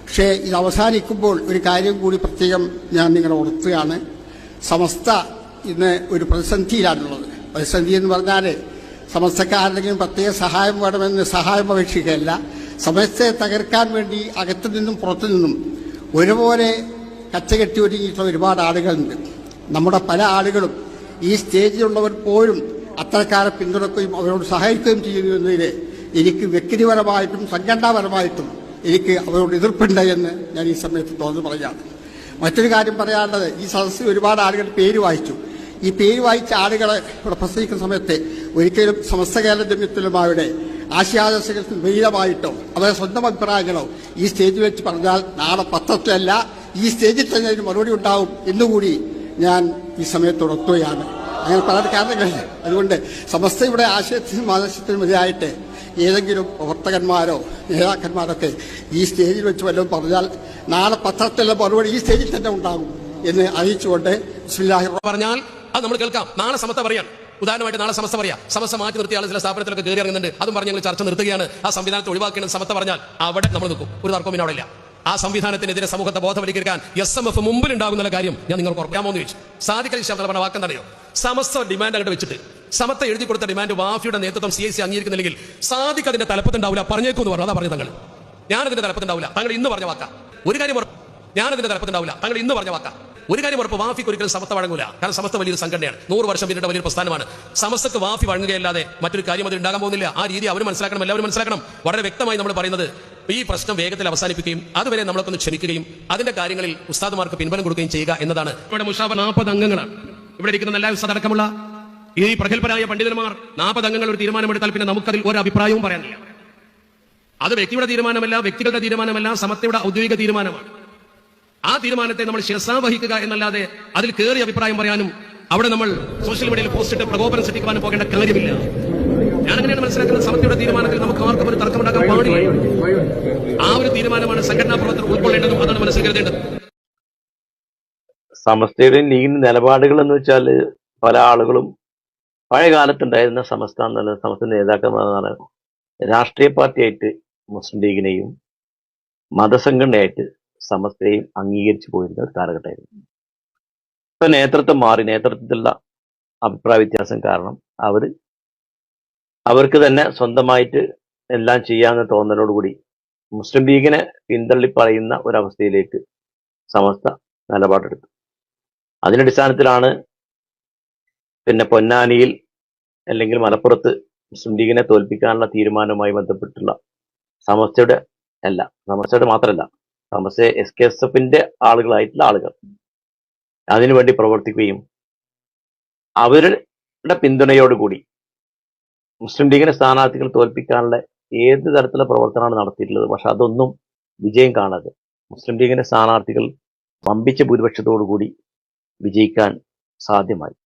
പക്ഷേ ഇത് അവസാനിക്കുമ്പോൾ ഒരു കാര്യം കൂടി പ്രത്യേകം ഞാൻ നിങ്ങളെ ഓർത്തുകയാണ് സമസ്ത ഇന്ന് ഒരു പ്രതിസന്ധിയിലാണുള്ളത്. പ്രതിസന്ധി എന്ന് പറഞ്ഞാൽ സമസ്തക്കാരുടെങ്കിലും പ്രത്യേക സഹായം വേണമെന്ന് സഹായം അപേക്ഷിക്കുകയല്ല. സമസ്തയെ തകർക്കാൻ വേണ്ടി അകത്തു നിന്നും പുറത്തു നിന്നും ഒരുപോലെ കച്ചകെട്ടി ഒരുങ്ങിയിട്ടുള്ള ഒരുപാട് ആളുകളുണ്ട്. നമ്മുടെ പല ആളുകളും ഈ സ്റ്റേജിലുള്ളവർ പോലും അത്തരക്കാരെ പിന്തുണക്കുകയും അവരോട് സഹായിക്കുകയും ചെയ്യുന്നു എന്നതിൽ എനിക്ക് വ്യക്തിപരമായിട്ടും സംഘടനാപരമായിട്ടും എനിക്ക് അവരോട് എതിർപ്പുണ്ട് എന്ന് ഞാൻ ഈ സമയത്ത് തോന്നുന്നു പറയുകയാണ് മറ്റൊരു കാര്യം പറയാനുള്ളത് ഈ സദസ്സിൽ ഒരുപാട് ആളുകൾ പേര് വായിച്ചു. ഈ പേര് വായിച്ച ആളുകളെ ഇവിടെ പ്രസംഗിക്കുന്ന സമയത്ത് ഒരിക്കലും സമസ്ത കേരള ജമ്യത്തുലമായുടെ ആശയാദർശങ്ങൾക്ക് വിപരീതമായിട്ടോ അവരെ സ്വന്തം അഭിപ്രായങ്ങളോ ഈ സ്റ്റേജിൽ വെച്ച് പറഞ്ഞാൽ നാളെ പത്രത്തിലല്ല ഈ സ്റ്റേജിൽ തന്നെ അതിന് മറുപടി ഉണ്ടാവും എന്നുകൂടി ഞാൻ ഈ സമയത്തോട് ഒത്തുകയാണ്. അങ്ങനെ പല കാരണങ്ങളില്ല അതുകൊണ്ട് സമസ്തയുടെ ആശയത്തിനും ആദർശത്തിനും എതിരായിട്ട് ഏതെങ്കിലും പ്രവർത്തകന്മാരോ നേതാക്കന്മാരൊക്കെ ഈ സ്റ്റേജിൽ വെച്ച് വല്ലതും പറഞ്ഞാൽ നാളെ പത്രത്തിലെ മറുപടി ഈ സ്റ്റേജിൽ തന്നെ ഉണ്ടാകും എന്ന് അറിയിച്ചുകൊണ്ട് പറഞ്ഞാൽ അത് നമ്മൾ കേൾക്കാം. നാളെ സമത്ത പറയാം ഉദാഹരണമായിട്ട് നാളെ സമസ്ത പറയാം. സമസ്ത മാറ്റി നിർത്തിയ ചില സ്ഥാപനത്തിലൊക്കെ കയറി ഇറങ്ങുന്നുണ്ട്. അതും പറഞ്ഞ് ഞങ്ങൾ ചർച്ച നിർത്തുകയാണ്. ആ സംവിധാനത്തെ ഒഴിവാക്കണം സമത്ത പറഞ്ഞാൽ അവിടെ നമ്മൾ നിൽക്കും. ഒരു തർക്കവും പിന്നെ അവിടെ ഇല്ല. ആ സംവിധാനത്തിനെതിരെ സമൂഹത്തെ ബോധവൽക്കരിക്കാൻ എസ് എം എഫ് മുമ്പിൽ ഉണ്ടാകുന്ന കാര്യം ഞാൻ നിങ്ങൾക്ക് ഉറപ്പാമോ എന്ന് ചോദിച്ചു. സാധിക്കൽ ശബ്ദം പറഞ്ഞ വാക്കെന്തറിയോ സമസ്ത ഡിമാൻഡ് അങ്ങോട്ട് വെച്ചിട്ട് സമത്ത എഴുതി കൊടുത്ത ഡിമാൻഡ് വാഫിയുടെ നേതൃത്വം സി ഐ സി അംഗീകരിക്കുന്നില്ലെങ്കിൽ സാധിക്ക് അതിന്റെ തലപ്പത്തുണ്ടാവില്ല പറഞ്ഞേക്കൂ എന്ന് പറഞ്ഞു അതാ പറഞ്ഞു തങ്ങൾ ഞാൻ അതിന്റെ തലപ്പത്തുണ്ടാവില്ല തങ്ങൾ ഇന്ന് പറഞ്ഞ വാക്ക. ഒരു കാര്യം ഉറപ്പ് ഞാനതിന്റെ തലപ്പത്തുണ്ടാവില്ല തങ്ങൾ ഇന്ന് പറഞ്ഞ വാക്ക. ഒരു കാര്യം ഉറപ്പ് വാഫിക്ക് ഒരിക്കലും സമത്ത വഴങ്ങൂല. കാരണം സമസ്ത വലിയൊരു സംഘടനയാണ്. നൂറ് വർഷം പിന്നിട്ട വലിയൊരു പ്രസ്ഥാനമാണ്. സമസ്തക്ക് വാഫി വഴങ്ങുകയല്ലാതെ മറ്റൊരു കാര്യം അതിൽ ഉണ്ടാകാൻ പോകുന്നില്ല. ആ രീതി അവർ മനസ്സിലാക്കണം. എല്ലാവരും മനസ്സിലാക്കണം. വളരെ വ്യക്തമായി നമ്മൾ പറയുന്നത് ഈ പ്രശ്നം വേഗത്തിൽ അവസാനിപ്പിക്കുകയും അതുവരെ നമ്മളൊക്കെ ക്ഷണിക്കുകയും അതിന്റെ കാര്യങ്ങളിൽ ഉസ്താദുമാർക്ക് പിൻബലം കൊടുക്കുകയും ചെയ്യുക എന്നതാണ്. ഇവിടെ മുഷാബ് നാൽപ്പത് അംഗങ്ങളാണ്. ഇവിടെ ഇരിക്കുന്ന എല്ലാ ഉസ്താദ് അടക്കമുള്ള ഈ പ്രഗത്ഭരായ പണ്ഡിതന്മാർ നാൽപ്പത് അംഗങ്ങൾ ഒരു തീരുമാനമെടുത്താൽ പിന്നെ നമുക്കതിൽ ഒരു അഭിപ്രായവും പറയാനില്ല അത് വ്യക്തിയുടെ തീരുമാനമല്ല വ്യക്തികളുടെ തീരുമാനമല്ല സമത്വയുടെ ഔദ്യോഗിക തീരുമാനമാണ്. ആ തീരുമാനത്തെ നമ്മൾ ശിരസാ വഹിക്കുക എന്നല്ലാതെ അതിൽ കയറി അഭിപ്രായം പറയാനും അവിടെ നമ്മൾ സോഷ്യൽ മീഡിയയിൽ പോസ്റ്റ് ഇട്ട് പ്രകോപനം സൃഷ്ടിക്കാനും പോകേണ്ട കാര്യമില്ല. ഞാൻ അങ്ങനെയാണ് മനസ്സിലാക്കുന്നത് സമത്വയുടെ തീരുമാനത്തിൽ നമുക്ക് ആർക്കും ഒരു തർക്കമുണ്ടാക്കാൻ പാടില്ല. ആ ഒരു തീരുമാനമാണ് സംഘടനാ പ്രവർത്തനം ഉൾക്കൊള്ളേണ്ടതും അതാണ് മനസ്സിൽ കരുതേണ്ടത്. സമസ്തയുടെയും ലീഗിന്റെ നിലപാടുകൾ എന്ന് വെച്ചാൽ പല ആളുകളും പഴയ കാലത്തുണ്ടായിരുന്ന സമസ്ത എന്നുള്ള സമസ്ത നേതാക്കന്മാർ രാഷ്ട്രീയ പാർട്ടിയായിട്ട് മുസ്ലിം ലീഗിനെയും മതസംഘടനയായിട്ട് സമസ്തയെയും അംഗീകരിച്ചു പോയിരുന്ന ഒരു കാലഘട്ടമായിരുന്നു. ഇപ്പൊ നേതൃത്വം മാറി നേതൃത്വത്തിലുള്ള അഭിപ്രായ വ്യത്യാസം കാരണം അവർ അവർക്ക് തന്നെ സ്വന്തമായിട്ട് എല്ലാം ചെയ്യാമെന്ന തോന്നലോടുകൂടി മുസ്ലിം ലീഗിനെ പിന്തള്ളി പറയുന്ന ഒരവസ്ഥയിലേക്ക് സമസ്ത നിലപാടെടുത്തു. അതിനടിസ്ഥാനത്തിലാണ് പിന്നെ പൊന്നാനിയിൽ അല്ലെങ്കിൽ മലപ്പുറത്ത് മുസ്ലിം ലീഗിനെ തോൽപ്പിക്കാനുള്ള തീരുമാനവുമായി ബന്ധപ്പെട്ടുള്ള സമസ്തയുടെ അല്ല സമസ്തയുടെ മാത്രമല്ല. സമസ്ത എസ് കെ എസ് എഫിന്റെ ആളുകളായിട്ടുള്ള ആളുകൾ അതിനുവേണ്ടി പ്രവർത്തിക്കുകയും അവരുടെ പിന്തുണയോടുകൂടി മുസ്ലിം ലീഗിന്റെ സ്ഥാനാർത്ഥികൾ തോൽപ്പിക്കാനുള്ള ഏത് തരത്തിലുള്ള പ്രവർത്തനമാണ് നടത്തിയിട്ടുള്ളത്? പക്ഷെ അതൊന്നും വിജയം കാണാതെ മുസ്ലിം ലീഗിന്റെ സ്ഥാനാർത്ഥികൾ വമ്പിച്ച ഭൂരിപക്ഷത്തോടു കൂടി വിജയിക്കാൻ സാധ്യമായി.